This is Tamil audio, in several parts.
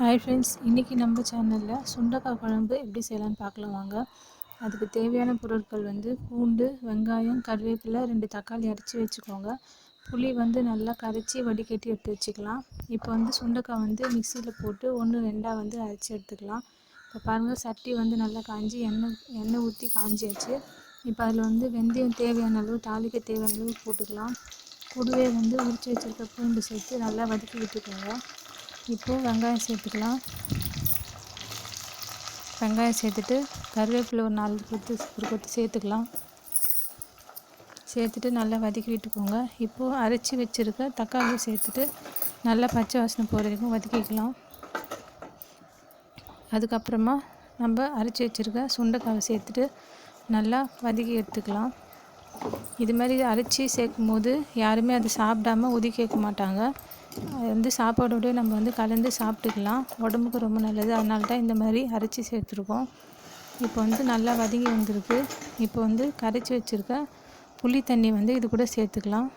ஹாய் ஃப்ரெண்ட்ஸ் இன்றைக்கி நம்ம சேனலில் சுண்டக்காய் குழம்பு எப்படி செய்யலாம்னு பார்க்கலாம் வாங்க. அதுக்கு தேவையான பொருட்கள் வந்து பூண்டு வெங்காயம் கருவேப்பிலை ரெண்டு தக்காளி அரைச்சி வச்சுக்கோங்க. புளி வந்து நல்லா கரைச்சி வடிகட்டி எடுத்து வச்சுக்கலாம். இப்போ வந்து சுண்டக்காய் வந்து மிக்சியில் போட்டு ஒன்று ரெண்டாக வந்து அரைச்சி எடுத்துக்கலாம். இப்போ பாருங்கள் சட்டி வந்து நல்லா காஞ்சி எண்ணெய் எண்ணெய் ஊற்றி காஞ்சியாச்சு. இப்போ அதில் வந்து வெந்தயம் தேவையான அளவு தாளிக்க தேவையான அளவு போட்டுக்கலாம். கூடவே வந்து உரிச்சு வச்சுருக்க பூண்டு சேர்த்து நல்லா வதக்கி விட்டுக்கோங்க. இப்போது வெங்காயம் சேர்த்துக்கலாம். வெங்காயம் சேர்த்துட்டு கருவேப்பிலை ஒரு நாலு கொத்து ஒரு கொத்து சேர்த்துக்கலாம். சேர்த்துட்டு நல்லா வதக்கி விட்டுக்கோங்க. இப்போது அரைச்சி வச்சுருக்க தக்காளி சேர்த்துட்டு நல்லா பச்சை வாசனை போகிற வரைக்கும் வதக்கிக்கலாம். அதுக்கப்புறமா நம்ம அரைச்சி வச்சுருக்க சுண்டைக்காவை சேர்த்துட்டு நல்லா வதக்கி எடுத்துக்கலாம். இது மாதிரி அரைச்சி சேர்க்கும் போது யாருமே அதை சாப்பிடாம ஒதுக்கி கேட்க மாட்டாங்க. அது வந்து சாப்பாடோடய நம்ம வந்து கலந்து சாப்பிட்டுக்கலாம். உடம்புக்கு ரொம்ப நல்லது. அதனால தான் இந்த மாதிரி அரைச்சி சேர்த்துருக்கோம். இப்போ வந்து நல்லா வதங்கி வந்திருக்கு. இப்போ வந்து கரைச்சி வச்சுருக்க புளி தண்ணி வந்து இது கூட சேர்த்துக்கலாம்.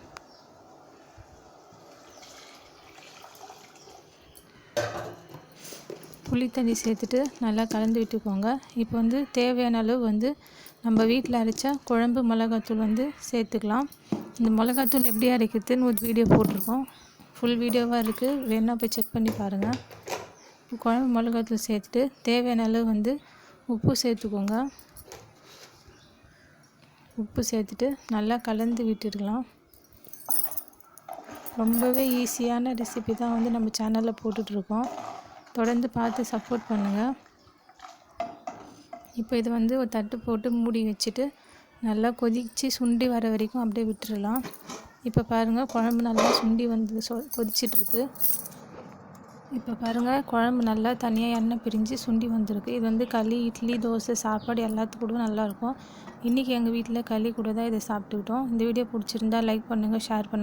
புளி தண்ணி சேர்த்துட்டு நல்லா கலந்து விட்டுக்கோங்க. இப்போ வந்து தேவையான அளவு வந்து நம்ம வீட்டில் அரைச்சா குழம்பு மிளகாத்தூள் வந்து சேர்த்துக்கலாம். இந்த மிளகாத்தூள் எப்படி அரைக்கிறதுன்னு ஒரு வீடியோ போட்டிருக்கோம். ஃபுல் வீடியோவாக இருக்குது வேணால் போய் செக் பண்ணி பாருங்கள் குழம்பு மிளகாத்தூள் சேர்த்துட்டு தேவையான அளவு வந்து உப்பு சேர்த்துக்கோங்க. உப்பு சேர்த்துட்டு நல்லா கலந்து விட்டுருக்கலாம் ரொம்பவே ஈஸியான ரெசிபி தான் வந்து நம்ம சேனலில் போட்டுட்ருக்கோம் தொடர்ந்து பார்த்து சப்போர்ட் பண்ணுங்கள் இப்போ இது வந்து ஒரு தட்டு போட்டு மூடி வச்சுட்டு நல்லா கொதித்து சுண்டி வர வரைக்கும் அப்படியே விட்டுறலாம். இப்போ பாருங்கள் குழம்பு நல்லா சுண்டி வந்து சொ கொதிச்சிட்ருக்கு. இப்போ பாருங்கள் குழம்பு நல்லா தனியாக எண்ணெய் பிரிஞ்சு சுண்டி வந்திருக்கு. இது வந்து களி இட்லி தோசை சாப்பாடு எல்லாத்துக்கூடவும் நல்லாயிருக்கும் இன்றைக்கி எங்கள் வீட்டில் களி கூட தான் இதை சாப்பிட்டுக்கிட்டோம். இந்த வீடியோ பிடிச்சிருந்தா லைக் பண்ணுங்கள் ஷேர் பண்ணுங்கள்